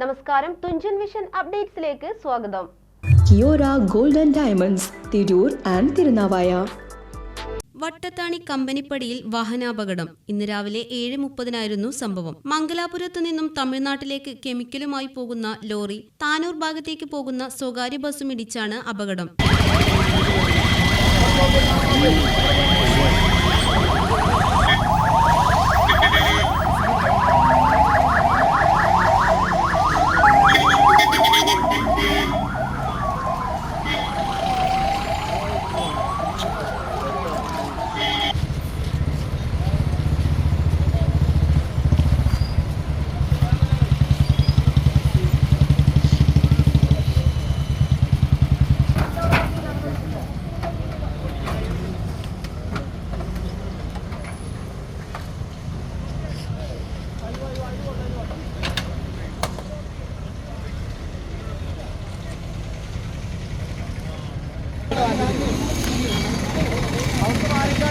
നമസ്കാരം. തുഞ്ചൻ വിഷൻ അപ്ഡേറ്റ്സിലേക്ക് സ്വാഗതം. Kiyora golden and diamonds Tirur and Thirunavaya. Vattathani കമ്പനിപ്പടിയിൽ വാഹനാപകടം. ഇന്ന് രാവിലെ ഏഴ് മുപ്പതിനായിരുന്നു സംഭവം. മംഗലാപുരത്ത് നിന്നും തമിഴ്നാട്ടിലേക്ക് കെമിക്കലുമായി പോകുന്ന ലോറി താനൂർ ഭാഗത്തേക്ക് പോകുന്ന സ്വകാര്യ ബസ്സും ഇടിച്ചാണ് അപകടം.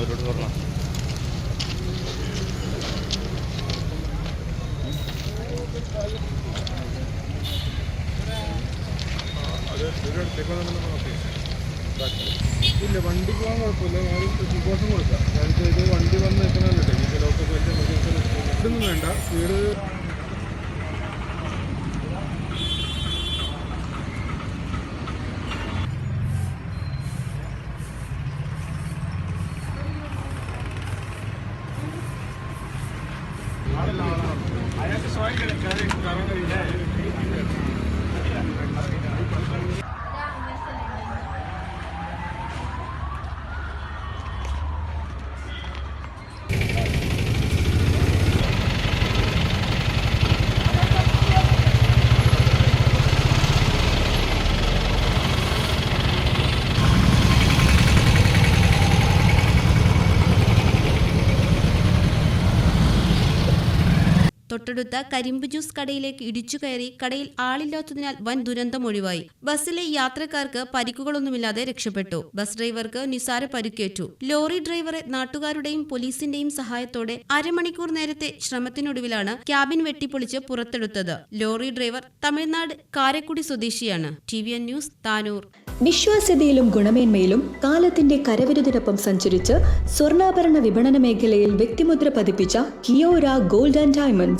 മാതിരി പറഞ്ഞു. ഇല്ല വണ്ടി പോകാൻ കുഴപ്പമില്ല. ഞാൻ പ്രിക്കോഷൻ കൊടുക്കാം. കാരണം ഇത് വണ്ടി വന്ന് നിൽക്കണമല്ലോ പോയിട്ട് ഇതൊന്നും വേണ്ട. വീട് வாழ்க்கை கதை தரங்களில் തൊട്ടടുത്ത കരിമ്പ് ജ്യൂസ് കടയിലേക്ക് ഇടിച്ചു കയറി കടയിൽ ആളില്ലാത്തതിനാൽ വൻ ദുരന്തം ഒഴിവായി. ബസ്സിലെ യാത്രക്കാർക്ക് പരിക്കുകളൊന്നുമില്ലാതെ രക്ഷപ്പെട്ടു. ബസ് ഡ്രൈവർക്ക് നിസാര പരിക്കേറ്റു. ലോറി ഡ്രൈവറെ നാട്ടുകാരുടെയും പോലീസിന്റെയും സഹായത്തോടെ അരമണിക്കൂർ നേരത്തെ ശ്രമത്തിനൊടുവിലാണ് ക്യാബിൻ വെട്ടിപ്പൊളിച്ച് പുറത്തെടുത്തത്. ലോറി ഡ്രൈവർ തമിഴ്നാട് കാരക്കുടി സ്വദേശിയാണ്. T V N news Tanur. വിശ്വാസ്യതയിലും ഗുണമേന്മയിലും കാലത്തിന്റെ കരവിരുതിനൊപ്പം സഞ്ചരിച്ച് സ്വർണാഭരണ വിപണന മേഖലയിൽ വ്യക്തിമുദ്ര പതിപ്പിച്ച കിയോര ഗോൾഡ് ആൻഡ് ഡയമണ്ട്സ്